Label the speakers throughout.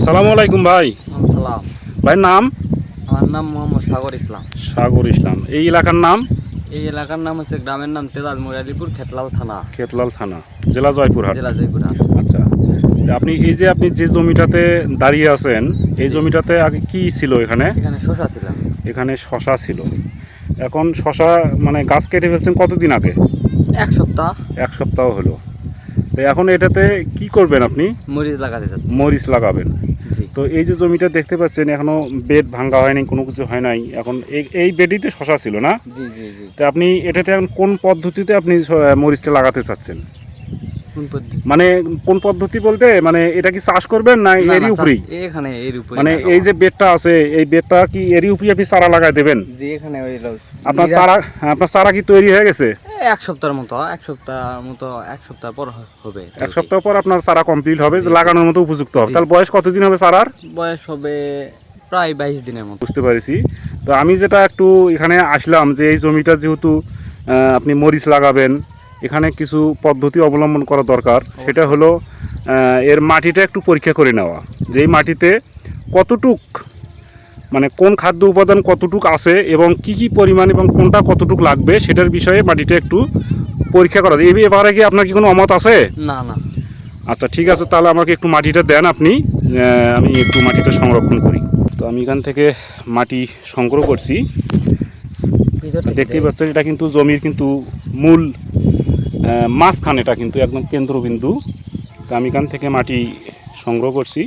Speaker 1: আসসালামু আলাইকুম ভাই। ভাই নাম?
Speaker 2: আমার নাম মোহাম্মদ সাগর ইসলাম।
Speaker 1: সাগর ইসলাম। এই এলাকার নাম?
Speaker 2: এই এলাকার নাম হচ্ছে গ্রামের নাম তেজাজ মুরালিপুর খেতলাল থানা।
Speaker 1: খেতলাল থানা জেলা জয়পুরহাট।
Speaker 2: জেলা জয়পুরহাট।
Speaker 1: আচ্ছা। আপনি এই যে আপনি যে জমিটাতে দাঁড়িয়ে আছেন এই জমিটাতে আগে কি ছিল এখানে?
Speaker 2: এখানে শশা ছিলাম
Speaker 1: এখানে শশা ছিল। এখন শশা মানে গাছ কেটে ফেলছেন কতদিন আগে?
Speaker 2: এক সপ্তাহ।
Speaker 1: এক সপ্তাহ হলো। তো এখন এটাতে কি করবেন আপনি?
Speaker 2: মরিচ লাগাতে
Speaker 1: মরিচ লাগাবেন। তো এই যে জমিটা দেখতে পাচ্ছেন এখনও বেড ভাঙ্গা হয়নি কোনো কিছু হয় নাই। এখন এই এই বেডইতে শশা ছিল না?
Speaker 2: জি জি জি।
Speaker 1: তো আপনি এটাতে এখন কোন পদ্ধতিতে আপনি মরিচটা লাগাতে চাচ্ছেন? মানে কোন পদ্ধতি বলতে মানে এটা কি চাষ করবেন না এরই উপরেই?
Speaker 2: এখানে এর উপরে
Speaker 1: মানে এই যে বেডটা আছে এই বেডটা কি এরই উপরে আপনি চারা লাগাই দেবেন?
Speaker 2: জি এখানে ওই
Speaker 1: আপনার চারা আপনার চারা কি তৈরি হয়ে গেছে?
Speaker 2: এক সপ্তাহের মতো এক সপ্তাহ মতো এক সপ্তাহ পর হবে।
Speaker 1: এক সপ্তাহ পর আপনার চারা কমপ্লিট হবে লাগানোর মতো উপযুক্ত হবে। তাহলে বয়স কতদিন হবে চারার?
Speaker 2: বয়স হবে প্রায় বাইশ দিনের মতো।
Speaker 1: বুঝতে পারছি। তো আমি যেটা একটু এখানে আসলাম যে এই জমিটা যেহেতু আপনি মরিচ লাগাবেন এখানে কিছু পদ্ধতি অবলম্বন করা দরকার। সেটা হলো এর মাটিটা একটু পরীক্ষা করে নেওয়া। যেই মাটিতে কতটুক মানে কোন খাদ্য উপাদান কতটুক আছে এবং কি কি পরিমাণ এবং কোনটা কতটুক লাগবে সেটার বিষয়ে মাটিটা একটু পরীক্ষা করা। এই এবারে কি আপনার কি কোনো অমত আছে?
Speaker 2: না না।
Speaker 1: আচ্ছা ঠিক আছে তাহলে আমাকে একটু মাটিটা দেন আপনি। আমি একটু মাটিটা সংরক্ষণ করি। তো আমি এখান থেকে মাটি সংগ্রহ করছি। দেখতেই পাচ্ছেন এটা কিন্তু জমির কিন্তু মূল মাঝখান এটা কিন্তু একদম কেন্দ্রবিন্দু। তো আমি এখান থেকে মাটি সংগ্রহ করছি।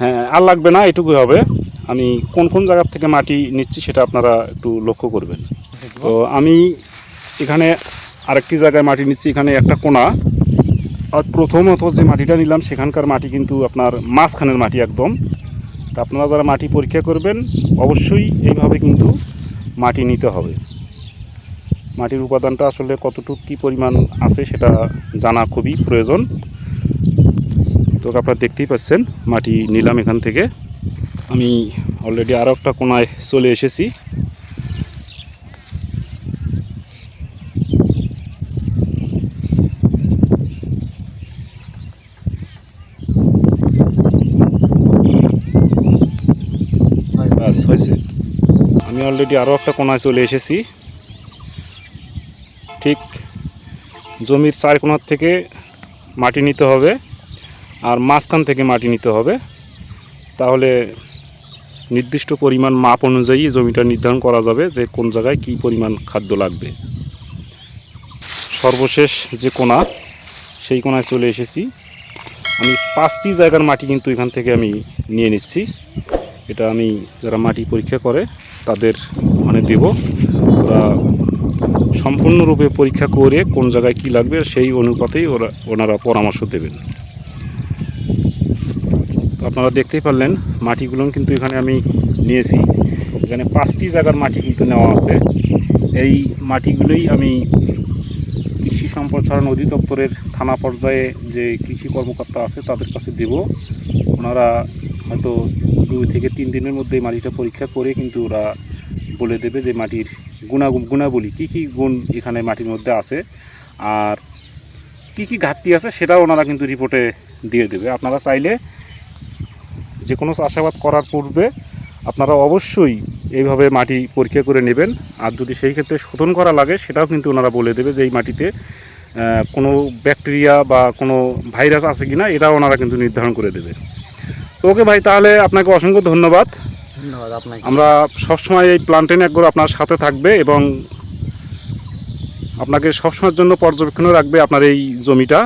Speaker 1: হ্যাঁ আর লাগবে না এটুকুই হবে। আমি কোন কোন জায়গার থেকে মাটি নিচ্ছি সেটা আপনারা একটু লক্ষ্য করবেন। তো আমি এখানে আরেকটি জায়গায় মাটি নিচ্ছি এখানে একটা কোনা আর প্রথমত যে মাটিটা নিলাম সেখানকার মাটি কিন্তু আপনার মাঝখানের মাটি একদম। তা আপনারা যারা মাটি পরীক্ষা করবেন অবশ্যই এইভাবে কিন্তু মাটি নিতে হবে। মাটির উপাদানটা আসলে কতটুকু কী পরিমাণ আছে সেটা জানা খুবই প্রয়োজন। তো আপনারা দেখতেই পাচ্ছেন, মাটি নিলাম এখান থেকে। আমি অলরেডি আরও একটা কোনায় চলে এসেছি। ব্যাস হয়েছে। আমি অলরেডি আরও একটা কোনায় চলে এসেছি। ঠিক জমির চার কোনার থেকে মাটি নিতে হবে আর মাঝখান থেকে মাটি নিতে হবে। তাহলে নির্দিষ্ট পরিমাণ মাপ অনুযায়ী জমিটা নির্ধারণ করা যাবে যে কোন জায়গায় কী পরিমাণ খাদ্য লাগবে। সর্বশেষ যে কোনা, সেই কোনায় চলে এসেছি। আমি পাঁচটি জায়গার মাটি কিন্তু এখান থেকে আমি নিয়ে নিচ্ছি। এটা আমি যারা মাটি পরীক্ষা করে তাদের মানে দেব। ওরা সম্পূর্ণরূপে পরীক্ষা করে কোন জায়গায় কি লাগবে সেই অনুপাতেই ওরা ওনারা পরামর্শ দেবেন। তো আপনারা দেখতেই পারলেন, মাটিগুলো কিন্তু এখানে আমি নিয়েছি। এখানে পাঁচটি জায়গার মাটি কিন্তু নেওয়া আছে। এই মাটিগুলোই আমি কৃষি সম্প্রসারণ অধিদপ্তরের থানা পর্যায়ে যে কৃষি কর্মকর্তা আছে তাদের কাছে দেব। ওনারা হয়তো দুই থেকে তিন দিনের মধ্যে মাটিটা পরীক্ষা করে কিন্তু ওরা বলে দেবে যে মাটির গুণা গুণাবলী, কী কী গুণ এখানে মাটির মধ্যে আছে আর কী কী ঘাটতি আছে সেটাও ওনারা কিন্তু রিপোর্টে দিয়ে দেবে। আপনারা চাইলে যে কোনো চাষাবাদ করার পূর্বে আপনারা অবশ্যই এইভাবে মাটি পরীক্ষা করে নেবেন। আর যদি সেই ক্ষেত্রে শোধন করা লাগে, সেটাও কিন্তু ওনারা বলে দেবে যে এই মাটিতে কোনো ব্যাকটেরিয়া বা কোনো ভাইরাস আছে কি না এটাও ওনারা কিন্তু নির্ধারণ করে দেবে। ওকে ভাই, তাহলে আপনাকে অসংখ্য ধন্যবাদ।
Speaker 2: ধন্যবাদ আপনাকে।
Speaker 1: আমরা সবসময় এই প্লান্টেন একগুলো আপনার সাথে থাকবে এবং আপনাকে সবসময়ের জন্য পর্যবেক্ষণে রাখবে আপনার এই জমিটা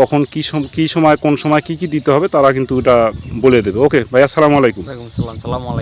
Speaker 1: কখন কী সম কী সময় কোন সময় কি কি দিতে হবে তারা কিন্তু এটা বলে দেবে। ওকে ভাই আসসালামু আলাইকুম।
Speaker 2: সালাম সালাম আলাইকুম।